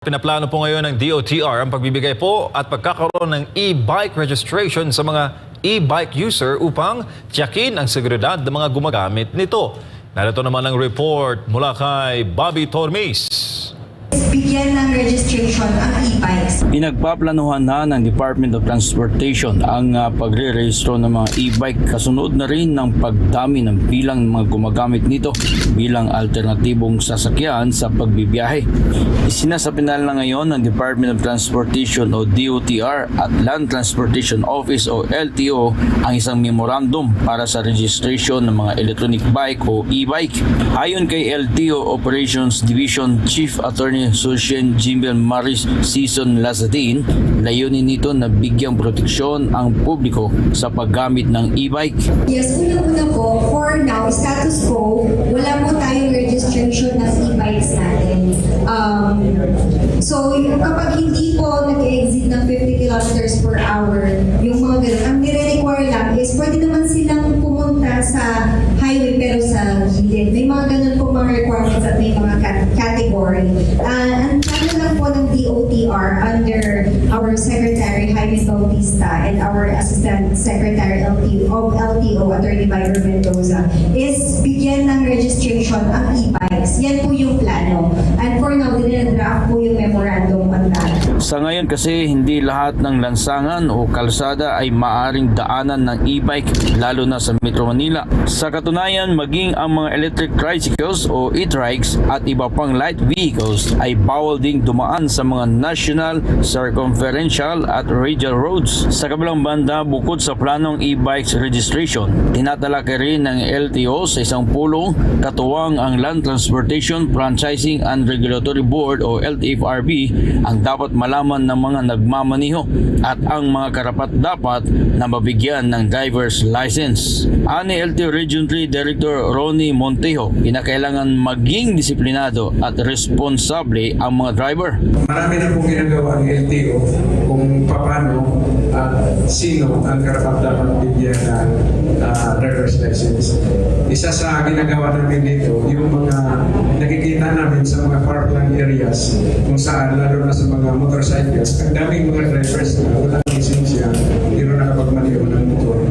Pinaplano po ngayon ng DOTR ang pagbibigay po at pagkakaroon ng e-bike registration sa mga e-bike user upang tiyakin ang seguridad ng mga gumagamit nito. Narito naman ang report mula kay Bobby Tormes. Bigyan ng registration ang e-bikes. Pinagpaplanuhan na ng Department of Transportation ang uh, pagre-rehistro ng mga e-bike kasunod na rin ng pagdami ng bilang ng mga gumagamit nito bilang alternatibong sasakyan sa pagbibiyahe. Isinasapinal na ngayon ng Department of Transportation o DOTR at Land Transportation Office o LTO ang isang memorandum para sa registration ng mga electronic bike o e-bike. Ayon kay LTO Operations Division Chief Attorney Sushen Jimbel Maris Season Lazadin, layunin nito na bigyang proteksyon ang publiko sa paggamit ng e-bike. Yes, unang-una po, for now, status quo, wala po tayong registration ng e-bikes natin. Um, so, kapag hindi po nag-exit ng 50 kilometers per hour, yung mga ganun, ang nire-require lang is pwede naman silang pumunta sa highway pero sa gilid. May mga ganun po mga requirements at may mga cat- category. Uh, ang ano lang po ng DOTR under our Secretary Jaime Bautista and our Assistant Secretary LTO, of LTO, Attorney Byron Mendoza, is bigyan ng registration ang e-bikes. Yan po yung plano. And for now, dinadraft po yung memorandum. Sa ngayon kasi hindi lahat ng lansangan o kalsada ay maaring daanan ng e-bike lalo na sa Metro Manila. Sa katunayan, maging ang mga electric tricycles o e-trikes at iba pang light vehicles ay bawal ding dumaan sa mga national, circumferential at radial roads. Sa kabilang banda, bukod sa planong e-bikes registration, tinatalaki rin ng LTO sa isang pulong katuwang ang Land Transportation Franchising and Regulatory Board o LTFRB ang dapat malaman ng mga nagmamaniho at ang mga karapat dapat na mabigyan ng driver's license. Ani LTO Region 3 Director Ronnie Montejo, kinakailangan maging disiplinado at responsable ang mga driver. Marami na pong ginagawa ang LTO kung paano at sino ang karapat dapat bigyan ng license. Isa sa ginagawa namin dito, yung mga nakikita namin sa mga parkland areas kung saan, lalo na sa mga motorcycles, ang daming mga drivers na walang lisensya, pero nakapagmaniho ng motor.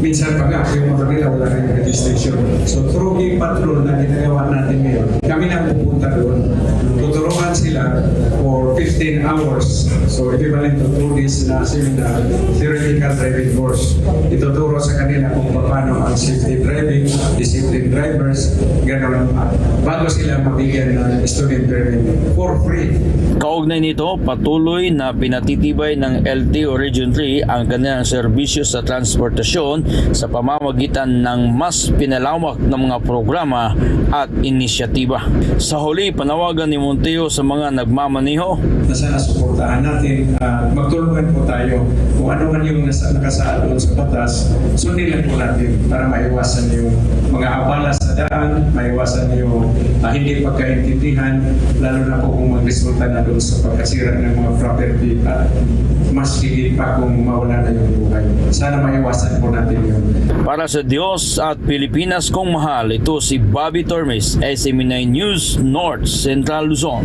Minsan pa nga, yung motor nila wala rin registration. So through yung patrol na ginagawa natin ngayon, kami na pupunta doon. Tuturuan sila 15 hours. So equivalent to two days na seminar, theoretical driving course. Ituturo sa kanila kung paano ang safety driving, discipline drivers, gano'n. Bago sila mabigyan ng student driving for free. Kaugnay nito, patuloy na pinatitibay ng LTO Region 3 ang kanilang serbisyo sa transportasyon sa pamamagitan ng mas pinalawak na mga programa at inisyatiba. Sa huli, panawagan ni Monteo sa mga nagmamaniho na sana suportahan natin. at magtulungan po tayo kung ano man yung nasa, nakasaad doon sa batas, sundin po natin para maiwasan yung mga abala sa daan, maiwasan yung ah, hindi pagkaintindihan, lalo na po kung magresulta na doon sa pagkasira ng mga property at mas higit pa kung mawala yung buhay. Sana maiwasan po natin yun. Para sa Diyos at Pilipinas kong mahal, ito si Bobby Tormes, SME9 News, North Central Luzon.